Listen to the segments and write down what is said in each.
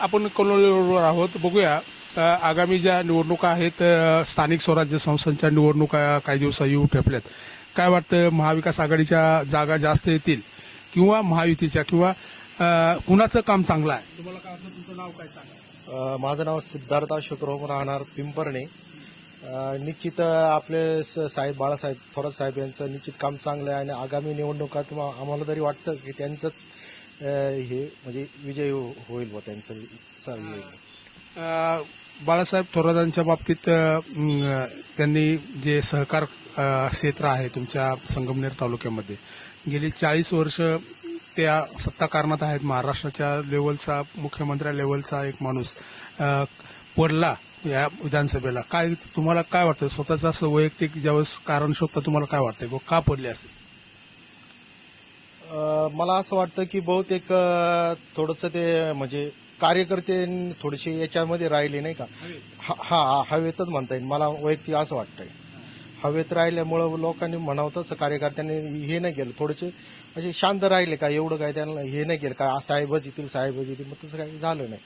आपण कलोलीवर आहोत. बघूया आगामी ज्या निवडणुका आहेत स्थानिक स्वराज्य संस्थांच्या निवडणुका काही दिवसा येऊ ठेपल्यात. काय वाटतं महाविकास आघाडीच्या जागा जास्त येतील किंवा महायुतीच्या किंवा कुणाचं काम चांगलं आहे? तुम्हाला काय वाटतं तुमचं नाव काय सांगा? माझं नाव सिद्धार्थ अशोकराव राहणार पिंपरणे. निश्चित आपले स- साहेब बाळासाहेब थोरात साहेब यांचं निश्चित काम चांगलं आहे आणि आगामी निवडणुकात आम्हाला तरी वाटतं की त्यांचंच हे म्हणजे विजय हो- होईल व त्यांचं स- अ, बाळासाहेब थोरातांच्या बाबतीत अ, म, त्यांनी जे सहकार अ, क्षेत्र आहे तुमच्या संगमनेर तालुक्यामध्ये गेली चाळीस वर्ष त्या सत्ता कारणात आहेत. महाराष्ट्राच्या लेवलचा मुख्यमंत्र्या लेवलचा एक माणूस अ, पडला या विधानसभेला. काय तुम्हाला काय वाटतं? स्वतःचं असं वैयक्तिक ज्यावेळेस कारण शोधता तुम्हाला काय वाटतंय? बुवा, का पडले असते मला असं वाटतं की बहुतेक थोडंसं ते म्हणजे कार्यकर्ते थोडेसे याच्यामध्ये राहिले नाही का? हा हा हवेतच म्हणता येईल. मला वैयक्तिक असं वाटतंय. हवेत राहिल्यामुळं लोकांनी म्हणावं तसं कार्यकर्त्यांनी हे नाही केलं. थोडेसे असे शांत राहिले का? एवढं काय त्यांना हे नाही केलं का? साहेबच येतील साहेबच येतील मग तसं काही झालं नाही.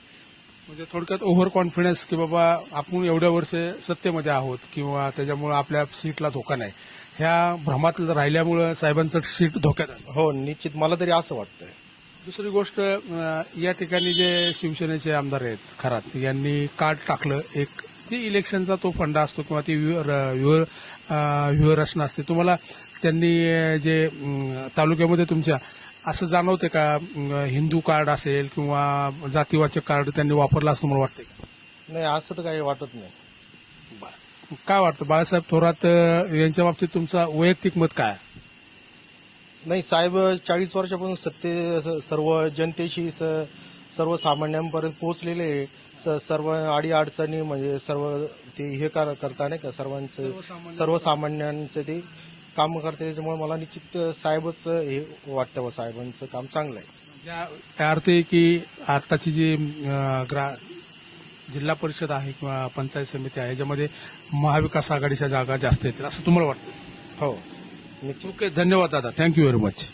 म्हणजे थोडक्यात ओव्हर कॉन्फिडन्स की बाबा आपण एवढ्या वर्ष सत्तेमध्ये आहोत किंवा त्याच्यामुळे आपल्या सीटला धोका नाही. ह्या भ्रमात राहिल्यामुळं साहेबांचं सीट धोक्यात आलं. हो निश्चित. मला तरी असं वाटतंय. दुसरी गोष्ट अं, या ठिकाणी जे शिवसेनेचे आमदार आहेत खरात यांनी कार्ड टाकलं एक जे इलेक्शनचा तो फंडा असतो किंवा ती व्यूह- व्यूह अं, व्यूहरचना असते तुम्हाला त्यांनी अं, जे अं, तालुक्यामध्ये तुमच्या असं जाणवते का अं, हिंदू कार्ड असेल किंवा जातीवाचक कार्ड त्यांनी वापरलं असं तुम्हाला वाटतंय? नाही असं तर काही वाटत नाही. काय वाटतं? बाळासाहेब थोरात यांच्या बाबतीत तुमचा वैयक्तिक मत काय? नाही साहेब चाळीस वर्षापासून सत्ते सर्व जनतेशी सर्वसामान्यांपर्यंत पोहोचलेले सर्व अडी अडचणी म्हणजे सर्व ते हे कर- करता नाही का? सर्वांचं सर्वसामान्यांचं. ते काम करते. त्याच्यामुळे मला निश्चित साहेबच हे वाटतं साहेबांचं काम चांगलं आहे. त्या अर्थ आहे की आताची जी ग्रा जिल्हा परिषद आहे किंवा पंचायत समिती आहे याच्यामध्ये महाविकास आघाडीच्या जागा जास्त येतील असं तुम्हाला वाटतं? हो. ओके धन्यवाद दादा. Thank you very much